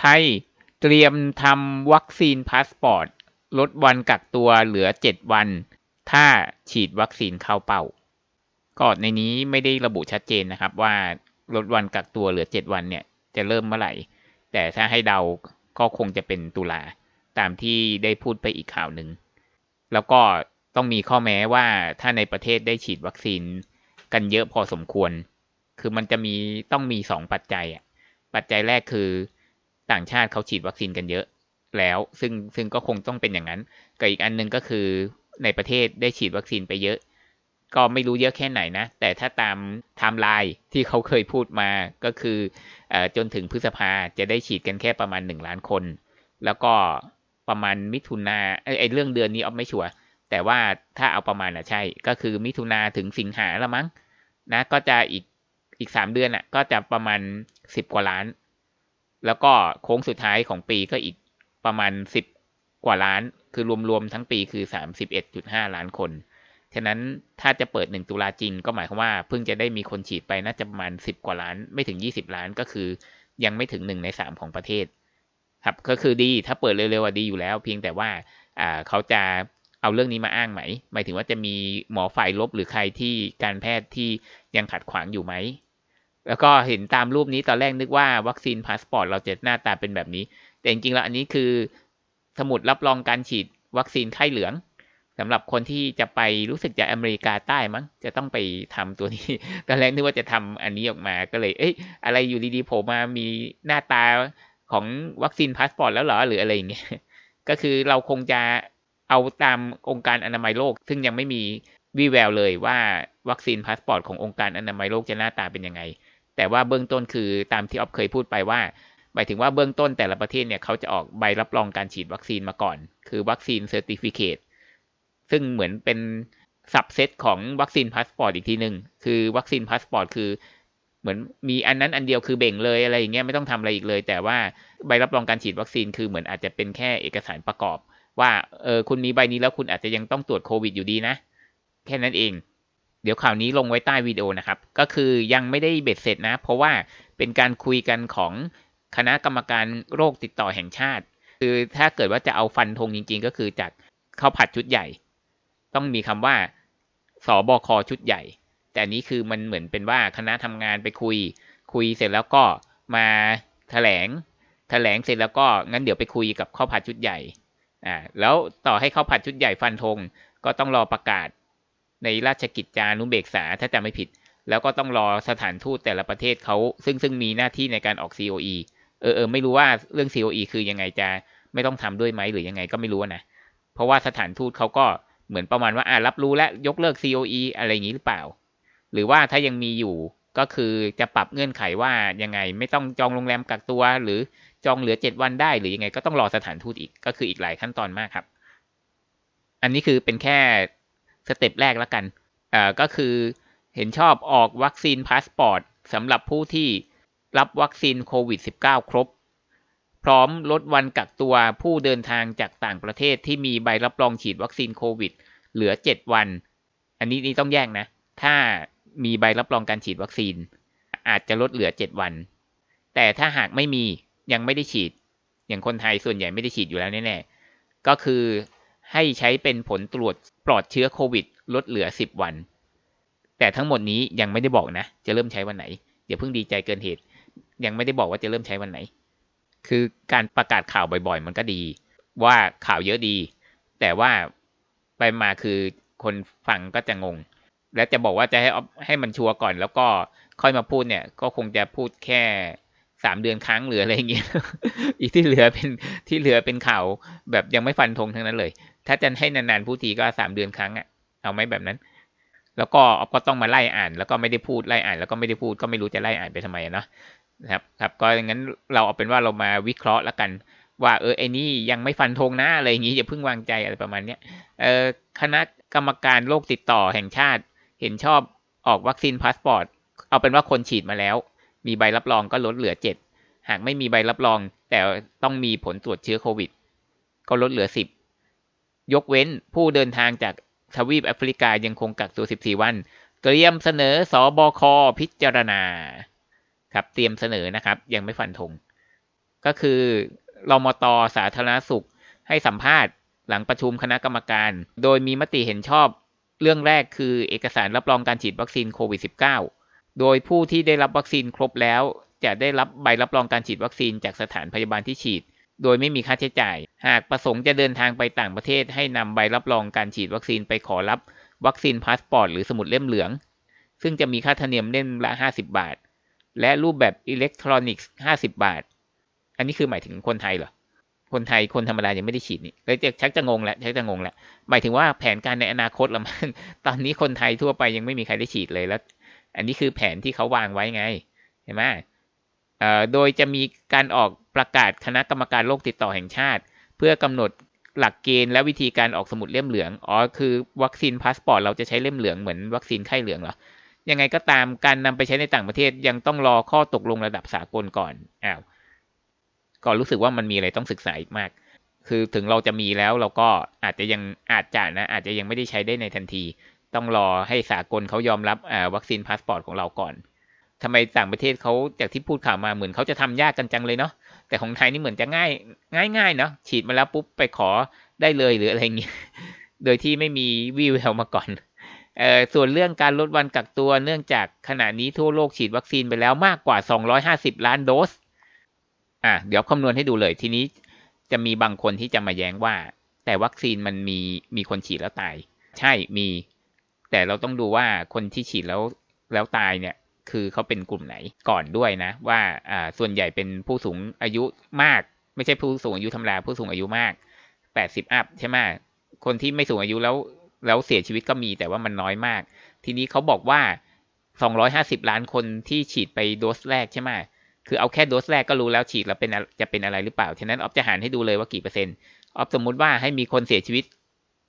ไทยเตรียมทำวัคซีนพาสปอร์ต ลดวันกักตัวเหลือ 7 วัน ถ้าฉีดวัคซีนเข้าเป้า ก็ในนี้ไม่ได้ระบุชัดเจนนะครับว่าลดวันกักตัวเหลือ 7 วันเนี่ย จะเริ่มเมื่อไหร่ แต่ถ้าให้เดาก็คงจะเป็นตุลาตามที่ได้พูดไปอีกข่าวหนึ่ง แล้วก็ต้องมีข้อแม้ว่าถ้าในประเทศได้ฉีดวัคซีนกันเยอะพอสมควร คือมันจะมีต้องมีสองปัจจัยอะปัจจัยแรกคือ ต่างชาติเขาฉีดวัคซีนกันเยอะแล้ว ซึ่งซึ่งก็คงต้องเป็นอย่างนั้นกับอีกอันนึงก็คือในประเทศได้ฉีดวัคซีนไปเยอะ ก็ไม่รู้เยอะแค่ไหนนะ แต่ถ้าตามไทม์ไลน์ที่เขาเคยพูดมาก็คืออจนถึงพฤษภาจะได้ฉีดกันแค่ประมาณหนึ่งล้านคน แล้วก็ประมาณมิถุนาไอ้เรื่องเดือนนี้ออฟไม่ชัวร์แต่ว่าถ้าเอาประมาณอะใช่ ก็คือมิถุนาถึงสิงหาละมั้งนะก็จะอีกอีกสามเดือนอะก็จะประมาณสิบกว่าล้าน แล้วก็โค้งสุดท้ายของปีก็อีกประมาณสิบกว่าล้าน คือรวมๆทั้งปีคือสามสิบเอ็ดจุดห้าล้านคน ฉะนั้นถ้าจะเปิดหนึ่งตุลาจริง ก็หมายความว่าเพิ่งจะได้มีคนฉีดไปน่าจะประมาณสิบกว่าล้าน ไม่ถึงยี่สิบล้านก็คือ ยังไม่ถึงหนึ่งในสามของประเทศ ครับก็คือดีถ้าเปิดเร็วๆดีอยู่แล้ว เพียงแต่ว่าอ่าเขาจะเอาเรื่องนี้มาอ้างไหม หมายถึงว่าจะมีหมอฝ่ายลบหรือใครที่การแพทย์ที่ยังขัดขวางอยู่ไหม แล้วก็เห็นตามรูปนี้ตอนแรกนึกว่าวัคซีนพาสปอร์ตเราจะหน้าตาเป็นแบบนี้ แต่จริงๆแล้วอันนี้คือสมุดรับรองการฉีดวัคซีนไข้เหลืองสำหรับคนที่จะไปรู้สึกจากอเมริกาใต้มั้งจะต้องไปทำตัวนี้ตอนแรกนึกว่าจะทำอันนี้ออกมาก็เลย เอ้ยอะไรอยู่ดีๆโผล่มามีหน้าตาของวัคซีนพาสปอร์ตแล้วเหรอหรืออะไรอย่างเงี้ยก็คือเราคงจะเอาตามองค์การอนามัยโลก ซึ่งยังไม่มีวีแววเลยว่าวัคซีนพาสปอร์ตขององค์การอนามัยโลกจะหน้าตาเป็นยังไง แต่ว่าเบื้องต้นคือตามที่ออฟเคยพูดไปว่าหมายถึงว่าเบื้องต้นแต่ละประเทศเนี่ยเขาจะออกใบรับรองการฉีดวัคซีนมาก่อน คือวัคซีนเซอร์ติฟิเคตซึ่งเหมือนเป็นสับเซตของวัคซีนพาสปอร์ตอีกทีหนึ่งคือวัคซีนพาสปอร์ตคือเหมือนมีอันนั้นอันเดียวคือเบ่งเลยอะไรอย่างเงี้ยไม่ต้องทำอะไรอีกเลย แต่ว่าใบรับรองการฉีดวัคซีนคือเหมือนอาจจะเป็นแค่เอกสารประกอบ ว่าเออคุณมีใบนี้แล้วคุณอาจจะยังต้องตรวจโควิดอยู่ดีนะ แค่นั้นเอง เดี๋ยวข่าวนี้ลงไว้ใต้วิดีโอนะครับ ก็คือยังไม่ได้เบ็ดเสร็จนะ เพราะว่าเป็นการคุยกันของคณะกรรมการโรคติดต่อแห่งชาติ คือถ้าเกิดว่าจะเอาฟันธงจริง ๆ ก็คือจากข้าวผัดชุดใหญ่ ต้องมีคำว่าสอบคชุดใหญ่ แต่นี้คือมันเหมือนเป็นว่าคณะทำงานไปคุย คุยเสร็จแล้วก็มาแถลง แถลงเสร็จแล้วก็งั้นเดี๋ยวไปคุยกับข้าวผัดชุดใหญ่อ่าแล้วต่อให้เขาผัดชุดใหญ่ฟันธงก็ต้องรอประกาศ ในราชกิจจานุเบกษาถ้าจำไม่ผิด แล้วก็ต้องรอสถานทูตแต่ละประเทศเขาซึ่งซึ่งมีหน้าที่ในการออก COE เออเออไม่รู้ว่าเรื่อง COE คือยังไงจะไม่ต้องทำด้วยไหมหรือยังไงก็ไม่รู้นะ เพราะว่าสถานทูตเขาก็เหมือนประมาณว่าอ่ารับรู้และยกเลิก COE อะไรอย่างนี้หรือเปล่า หรือว่าถ้ายังมีอยู่ก็คือจะปรับเงื่อนไขว่ายังไงไม่ต้องจองโรงแรมกักตัว หรือจองเหลือเจ็ดวันได้หรือยังไงก็ต้องรอสถานทูตอีกก็คืออีกหลายขั้นตอนมากครับ อันนี้คือเป็นแค่ สเต็ปแรกแล้วกันเอ่าก็คือเห็นชอบออกวัคซีนพาสปอร์ตสำหรับผู้ที่รับวัคซีนโควิด -19 ครบ พร้อมลดวันกักตัวผู้เดินทางจากต่างประเทศที่มีใบรับรองฉีดวัคซีนโควิด เหลือ 7 วัน อันนี้นี่ต้องแยกนะ ถ้ามีใบรับรองการฉีดวัคซีน อาจจะลดเหลือ 7 วัน แต่ถ้าหากไม่มียังไม่ได้ฉีด อย่างคนไทยส่วนใหญ่ไม่ได้ฉีดอยู่แล้วแน่ๆก็คือ ให้ใช้เป็นผลตรวจปลอดเชื้อโควิด ลดเหลือ 10 วัน แต่ทั้งหมดนี้ยังไม่ได้บอกนะ จะเริ่มใช้วันไหนเดี๋ยวเพิ่งดีใจเกินเหตุ ยังไม่ได้บอกว่าจะเริ่มใช้วันไหน คือการประกาศข่าวบ่อยๆ มันก็ดี ว่าข่าวเยอะดี แต่ว่าไปมาคือคนฟังก็จะงง แล้วจะบอกว่าจะให้ให้มันชัวร์ก่อน แล้วก็ค่อยมาพูดเนี่ย ก็คงจะพูดแค่ สามเดือนครั้งหรืออะไรอย่างเงี้ยอีกที่เหลือเป็นที่เหลือเป็นข่าวแบบยังไม่ฟันธงทั้งนั้นเลย ถ้าจะให้นานๆพูดทีก็สามเดือนครั้งอะเอาไหมแบบนั้น แล้วก็ก็ต้องมาไล่อ่าน แล้วก็ไม่ได้พูดไล่อ่าน แล้วก็ไม่ได้พูดก็ไม่รู้จะไล่อ่านไปทำไมเนาะนะครับครับก็งั้นเราเอาเป็นว่าเรามาวิเคราะห์แล้วกันว่าเออไอ้นี่ยังไม่ฟันธงนะอะไรอย่างงี้อย่าเพิ่งวางใจอะไรประมาณเนี้ยเออคณะกรรมการโรคติดต่อแห่งชาติ เห็นชอบออกวัคซีนพาสปอร์ตเอาเป็นว่าคนฉีดมาแล้ว มีใบรับรองก็ลดเหลือเจ็ดหากไม่มีใบรับรอง แต่ต้องมีผลตรวจเชื้อโควิด ก็ลดเหลือสิบยกเว้นผู้เดินทางจากทวีปแอฟริกายังคงกักตัว 14 วัน เตรียมเสนอสอบคพิจารณา ครับ เตรียมเสนอนะครับ ยังไม่ฟันธง ก็คือรมตสาธารณสุขให้สัมภาษณ์หลังประชุมคณะกรรมการ โดยมีมติเห็นชอบเรื่องแรกคือเอกสารรับรองการฉีดวัคซีนโควิด -19 โดยผู้ที่ได้รับวัคซีนครบแล้ว จะได้รับใบรับรองการฉีดวัคซีนจากสถานพยาบาลที่ฉีด โดยไม่มีค่าใช้จ่าย หากประสงค์จะเดินทางไปต่างประเทศ ให้นำใบรับรองการฉีดวัคซีนไปขอรับวัคซีนพาสปอร์ตหรือสมุดเล่มเหลือง ซึ่งจะมีค่าธรรมเนียมเล่มละ 50 บาท และรูปแบบอิเล็กทรอนิกส์ 50 บาท อันนี้คือหมายถึงคนไทยเหรอ คนไทยคนธรรมดายังไม่ได้ฉีดนี่เลยจะชักจะงงแล้วชักจะงงแล้วหมายถึงว่าแผนการในอนาคตละมัน ตอนนี้คนไทยทั่วไปยังไม่มีใครได้ฉีดเลยแล้ว อันนี้คือแผนที่เขาวางไว้ไงเห็นไหมโดยจะมีการออกประกาศคณะกรรมการโรคติดต่อแห่งชาติ เพื่อกำหนดหลักเกณฑ์และวิธีการออกสมุดเล่มเหลือง อ๋อ คือวัคซีนพาสปอร์ตเราจะใช้เล่มเหลืองเหมือนวัคซีนไข้เหลืองเหรอ ยังไงก็ตามการนำไปใช้ในต่างประเทศยังต้องรอข้อตกลงระดับสากลก่อน อ้าวก็รู้สึกว่ามันมีอะไรต้องศึกษาอีกมาก คือถึงเราจะมีแล้วเราก็อาจจะยังอาจจะนะอาจจะยังไม่ได้ใช้ได้ในทันที ต้องรอให้สากลเขายอมรับวัคซีนพาสปอร์ตของเราก่อนทำไมต่างประเทศเขาจากที่พูดข่าวมาเหมือนเขาจะทำยากกันจังเลยเนาะแต่ของไทยนี่เหมือนจะง่าย ง่ายง่ายเนาะฉีดมาแล้วปุ๊บไปขอได้เลยหรืออะไรเงี้ยโดยที่ไม่มีวิวแววมาก่อนเอ่อส่วนเรื่องการลดวันกักตัวเนื่องจากขณะนี้ทั่วโลกฉีดวัคซีนไปแล้วมากกว่า 250 ล้านโดสอะเดี๋ยวคำนวณให้ดูเลยทีนี้จะมีบางคนที่จะมาแย้งว่า แต่วัคซีนมันมีมีคนฉีดแล้วตาย ใช่มี แต่เราต้องดูว่าคนที่ฉีดแล้วแล้วตายเนี่ย คือเขาเป็นกลุ่มไหนก่อนด้วยนะ ว่าอ่าส่วนใหญ่เป็นผู้สูงอายุมาก ไม่ใช่ผู้สูงอายุธรรมดาผู้สูงอายุมากแปดสิบอัพใช่ไหมคนที่ไม่สูงอายุแล้วแล้วเสียชีวิตก็มีแต่ว่ามันน้อยมาก ทีนี้เขาบอกว่าสองร้อยห้าสิบล้านคนที่ฉีดไปโดสแรกใช่ไหมคือเอาแค่โดสแรกก็รู้แล้วฉีดแล้วเป็นจะเป็นอะไรหรือเปล่า ฉะนั้นออฟจะหารให้ดูเลยว่ากี่เปอร์เซ็นต์ออฟสมมุติว่าให้มีคนเสียชีวิต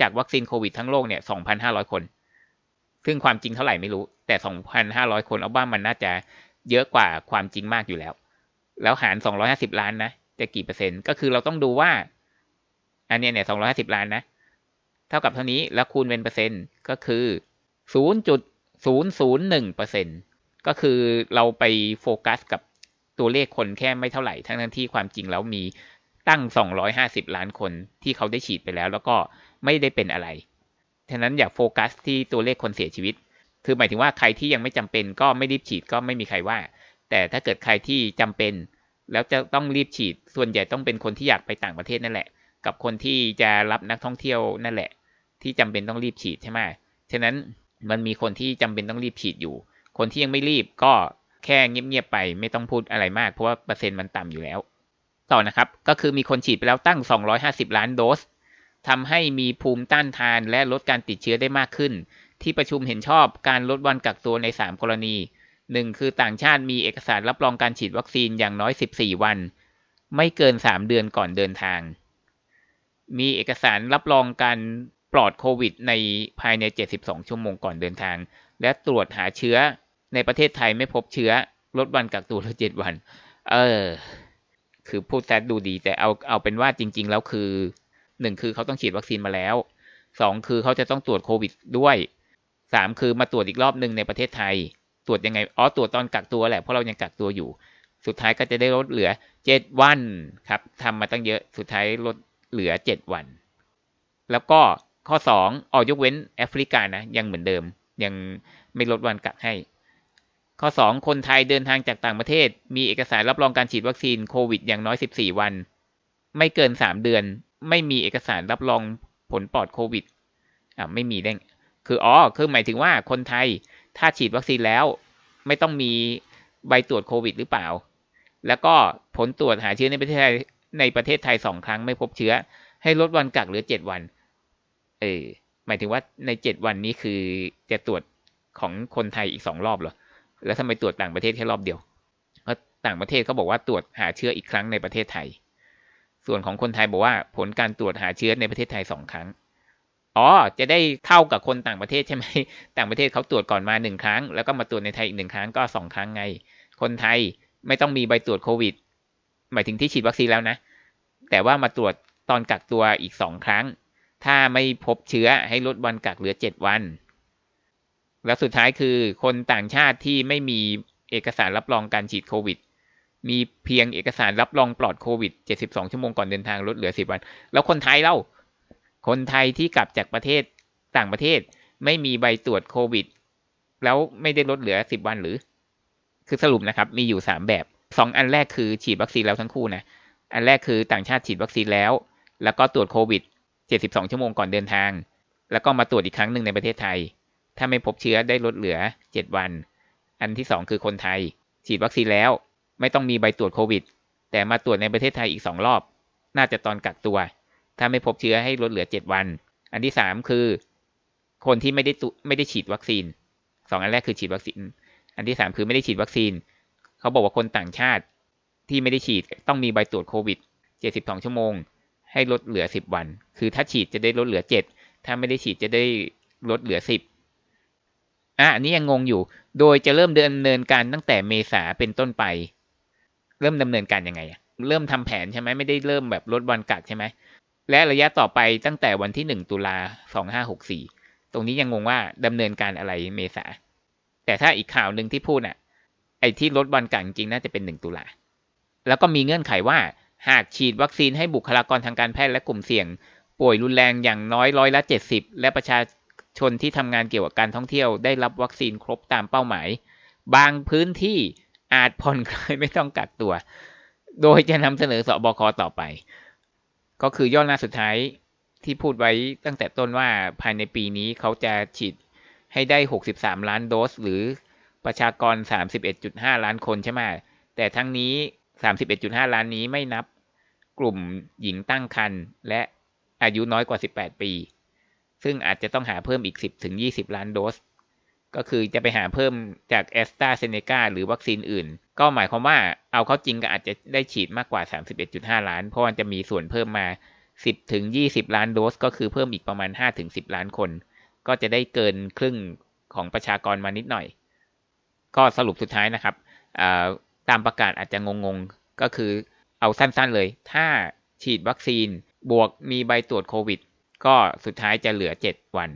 จากวัคซีนโควิดทั้งโลกเนี่ยสองพันห้าร้อยคน ซึ่งความจริงเท่าไหร่ไม่รู้ แต่สองพันห้าร้อยคนเอาว่ามันน่าจะเยอะกว่าความจริงมากอยู่แล้ว แล้วหารสองร้อยห้าสิบล้านนะ จะกี่เปอร์เซ็นต์ ก็คือเราต้องดูว่า อันนี้เนี่ยสองร้อยห้าสิบล้านนะ เท่ากับเท่านี้ แล้วคูณเป็นเปอร์เซ็นต์ ก็คือศูนย์จุดศูนย์ศูนย์หนึ่งเปอร์เซ็นต์ ก็คือเราไปโฟกัสกับตัวเลขคนแค่ไม่เท่าไหร่ ทั้งทั้งที่ความจริงแล้วมีตั้งสองร้อยห้าสิบล้านคนที่เขาได้ฉีดไปแล้ว แล้วก็ไม่ได้เป็นอะไร ฉะนั้นอย่าโฟกัสที่ตัวเลขคนเสียชีวิต คือหมายถึงว่าใครที่ยังไม่จำเป็นก็ไม่รีบฉีดก็ไม่มีใครว่า แต่ถ้าเกิดใครที่จำเป็น แล้วจะต้องรีบฉีด ส่วนใหญ่ต้องเป็นคนที่อยากไปต่างประเทศนั่นแหละ กับคนที่จะรับนักท่องเที่ยวนั่นแหละ ที่จำเป็นต้องรีบฉีดใช่ไหมฉะนั้นมันมีคนที่จำเป็นต้องรีบฉีดอยู่ คนที่ยังไม่รีบก็แค่เงียบๆไปไม่ต้องพูดอะไรมากเพราะว่าเปอร์เซ็นต์มันต่ำอยู่แล้ว ต่อนะครับ ก็คือมีคนฉีดไปแล้วตั้ง 250 ล้านโดส ทำให้มีภูมิต้านทานและลดการติดเชื้อได้มากขึ้น ที่ประชุมเห็นชอบการลดวันกักตัวใน 3 กรณี 1 คือต่างชาติมีเอกสารรับรองการฉีดวัคซีนอย่างน้อย 14 วัน ไม่เกิน 3 เดือนก่อนเดินทาง มีเอกสารรับรองการปลอดโควิด ในภายใน 72 ชั่วโมงก่อนเดินทาง และตรวจหาเชื้อในประเทศไทยไม่พบเชื้อลดวันกักตัวเหลือ 7 วัน เออ คือพูดแซดดูดีแต่เอาเอาเป็นว่าจริง ๆ แล้วคือ หนึ่งคือเขาต้องฉีดวัคซีนมาแล้วสองคือเขาจะต้องตรวจโควิดด้วยสามคือมาตรวจอีกรอบหนึ่งในประเทศไทย ตรวจยังไงอ๋อตรวจตอนกักตัวแหละเพราะเรายังกักตัวอยู่ สุดท้ายก็จะได้ลดเหลือเจ็ดวันครับทำมาตั้งเยอะสุดท้ายลดเหลือเจ็ดวัน แล้วก็ข้อสองออยกเว้นแอฟริกานะยังเหมือนเดิม ยังไม่ลดวันกักให้ ข้อสองคนไทยเดินทางจากต่างประเทศ มีเอกสารรับรองการฉีดวัคซีนโควิดอย่างน้อยสิบสี่วัน ไม่เกินสามเดือน ไม่มีเอกสารรับรองผลปลอดโควิดอ่าไม่มีได้คืออ๋อคือหมายถึงว่าคนไทยถ้าฉีดวัคซีนแล้ว ไม่ต้องมีใบตรวจโควิด หรือเปล่า แล้วก็ผลตรวจหาเชื้อในประเทศไทยในประเทศไทยสองครั้งไม่พบเชื้อ ให้ลดวันกักเหลือเจ็ดวัน เออหมายถึงว่าในเจ็ดวันนี้คือจะตรวจของคนไทยอีกสองรอบเหรอ แล้วทำไมตรวจต่างประเทศแค่รอบเดียวเพราะต่างประเทศเขาบอกว่าตรวจหาเชื้ออีกครั้งในประเทศไทย ส่วนของคนไทยบอกว่าผลการตรวจหาเชื้อในประเทศไทยสองครั้ง อ๋อ จะได้เท่ากับคนต่างประเทศใช่ไหม ต่างประเทศเขาตรวจก่อนมาหนึ่งครั้ง แล้วก็มาตรวจในไทยอีกหนึ่งครั้งก็สองครั้งไง คนไทยไม่ต้องมีใบตรวจโควิด หมายถึงที่ฉีดวัคซีนแล้วนะ แต่ว่ามาตรวจตอนกักตัวอีกสองครั้ง ถ้าไม่พบเชื้อให้ลดวันกักเหลือเจ็ดวัน แล้วสุดท้ายคือคนต่างชาติที่ไม่มีเอกสารรับรองการฉีดโควิด มีเพียงเอกสารรับรองปลอดโควิด 72 ชั่วโมงก่อนเดินทางลดเหลือ 10 วัน แล้วคนไทยเล่า คนไทยที่กลับจากประเทศต่างประเทศ ไม่มีใบตรวจโควิด แล้วไม่ได้ลดเหลือ 10 วันหรือ คือสรุปนะครับ มีอยู่ 3 แบบ 2 อันแรกคือฉีดวัคซีนแล้วทั้งคู่นะ อันแรกคือต่างชาติฉีดวัคซีนแล้ว แล้วก็ตรวจโควิด 72 ชั่วโมงก่อนเดินทาง แล้วก็มาตรวจอีกครั้งหนึ่งในประเทศไทย ถ้าไม่พบเชื้อได้ลดเหลือ 7 วัน อันที่ 2 คือคนไทย ฉีดวัคซีนแล้ว ไม่ต้องมีใบตรวจโควิด แต่มาตรวจในประเทศไทยอีก 2 รอบ น่าจะตอนกักตัว ถ้าไม่พบเชื้อให้ลดเหลือ 7 วัน อันที่ 3 คือ คนที่ไม่ได้ไม่ได้ฉีดวัคซีน 2 อันแรกคือฉีดวัคซีน อันที่ 3 คือไม่ได้ฉีดวัคซีน เขาบอกว่าคนต่างชาติที่ไม่ได้ฉีดต้องมีใบตรวจโควิด 72 ชั่วโมง ให้ลดเหลือ 10 วัน คือถ้าฉีดจะได้ลดเหลือ 7 ถ้าไม่ได้ฉีดจะได้ลดเหลือ 10อะอันนี้ยังงงอยู่ โดยจะเริ่มเดำเนินการตั้งแต่เมษาเป็นต้นไป เริ่มดำเนินการยังไงอะเริ่มทำแผนใช่ไหมไม่ได้เริ่มแบบลดวันกักใช่ไหมและระยะต่อไปตั้งแต่วันที่1ตุลา2564ตรงนี้ยังงงว่าดำเนินการอะไรเมษา แต่ถ้าอีกข่าวหนึ่งที่พูดน่ะ ไอ้ที่ลดวันกักจริงน่าจะเป็น1ตุลาแล้วก็มีเงื่อนไขว่าหากฉีดวัคซีนให้บุคลากรทางการแพทย์และกลุ่มเสี่ยง ป่วยรุนแรงอย่างน้อยร้อยละ70และประชาชนที่ทำงานเกี่ยวกับการท่องเที่ยวได้รับวัคซีนครบตามเป้าหมาย บางพื้นที่ อาจผ่อนคลายไม่ต้องกักตัว โดยจะนำเสนอสอบคต่อไป ก็คือย่อหน้าสุดท้ายที่พูดไว้ตั้งแต่ต้นว่าภายในปีนี้เขาจะฉีดให้ได้ 63 ล้านโดส หรือประชากร 31.5 ล้านคนใช่ไหม แต่ทั้งนี้ 31.5 ล้านนี้ไม่นับกลุ่มหญิงตั้งครรภ์และอายุน้อยกว่า 18 ปี ซึ่งอาจจะต้องหาเพิ่มอีก 10-20 ล้านโดส ก็คือจะไปหาเพิ่มจากแอสตราเซเนกาหรือวัคซีนอื่น ก็หมายความว่าเอาเข้าจริงก็อาจจะได้ฉีดมากกว่า 31.5 ล้าน เพราะมันจะมีส่วนเพิ่มมา 10ถึง20 ล้านโดส ก็คือเพิ่มอีกประมาณ5ถึง10 ล้านคน ก็จะได้เกินครึ่งของประชากรมานิดหน่อย ก็สรุปสุดท้ายนะครับตามประกาศอาจจะงงๆ ก็คือเอาสั้นๆเลย ถ้าฉีดวัคซีนบวกมีใบตรวจโควิด ก็สุดท้ายจะเหลือ 7 วัน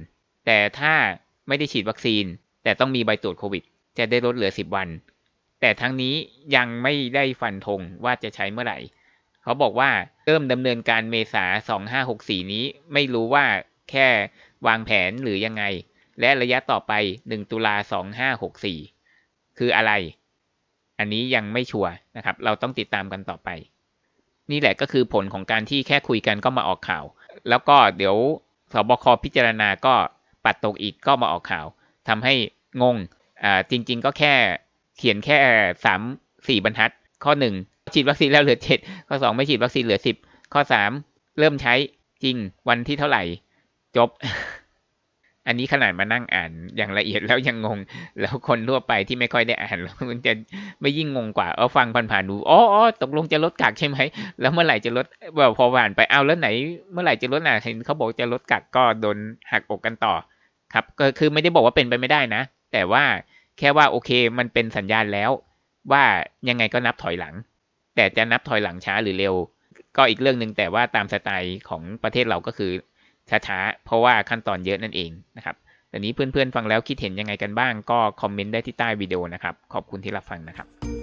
แต่ถ้าไม่ได้ฉีดวัคซีน แต่ต้องมีใบตรวจโควิด จะได้ลดเหลือ 10 วัน แต่ทั้งนี้ยังไม่ได้ฟันธงว่าจะใช้เมื่อไหร่ เขาบอกว่าเริ่มดำเนินการเมษา 2564 นี้ไม่รู้ว่าแค่วางแผนหรือยังไง และระยะต่อไป 1 ตุลา 2564 คืออะไร อันนี้ยังไม่ชัวร์นะครับ เราต้องติดตามกันต่อไป นี่แหละก็คือผลของการที่แค่คุยกันก็มาออกข่าว แล้วก็เดี๋ยวสบคพิจารณาก็ปัดตกอีกก็มาออกข่าว ทำให้งงอ่าจริง ๆ ก็แค่เขียนแค่สามสี่บรรทัด ข้อหนึ่งฉีดวัคซีนแล้วเหลือเจ็ดข้อสองไม่ฉีดวัคซีนเหลือสิบข้อสามเริ่มใช้จริงวันที่เท่าไหร่ จบ อันนี้ขนาดมานั่งอ่านอย่างละเอียดแล้วยังงง แล้วคนทั่วไปที่ไม่ค่อยได้อ่านแล้วมันจะไม่ยิ่งงงกว่า เอาฟังผ่านๆดูอ๋อตกลงจะลดกักใช่ไหมแล้วเมื่อไหร่จะลดแบบพอผ่านไปเอาแล้วไหน เมื่อไหร่จะลดน่ะเห็นเขาบอกจะลดกักก็โดนหักอกกันต่อ ครับก็คือไม่ได้บอกว่าเป็นไปไม่ได้นะ แต่ว่าแค่ว่าโอเคมันเป็นสัญญาณแล้ว ว่ายังไงก็นับถอยหลัง แต่จะนับถอยหลังช้าหรือเร็ว ก็อีกเรื่องหนึ่งแต่ว่าตามสไตล์ของประเทศเราก็คือช้าๆเพราะว่าขั้นตอนเยอะนั่นเองนะครับแต่นี้เพื่อนๆฟังแล้วคิดเห็นยังไงกันบ้างก็คอมเมนต์ได้ที่ใต้วิดีโอนะครับ ขอบคุณที่รับฟังนะครับ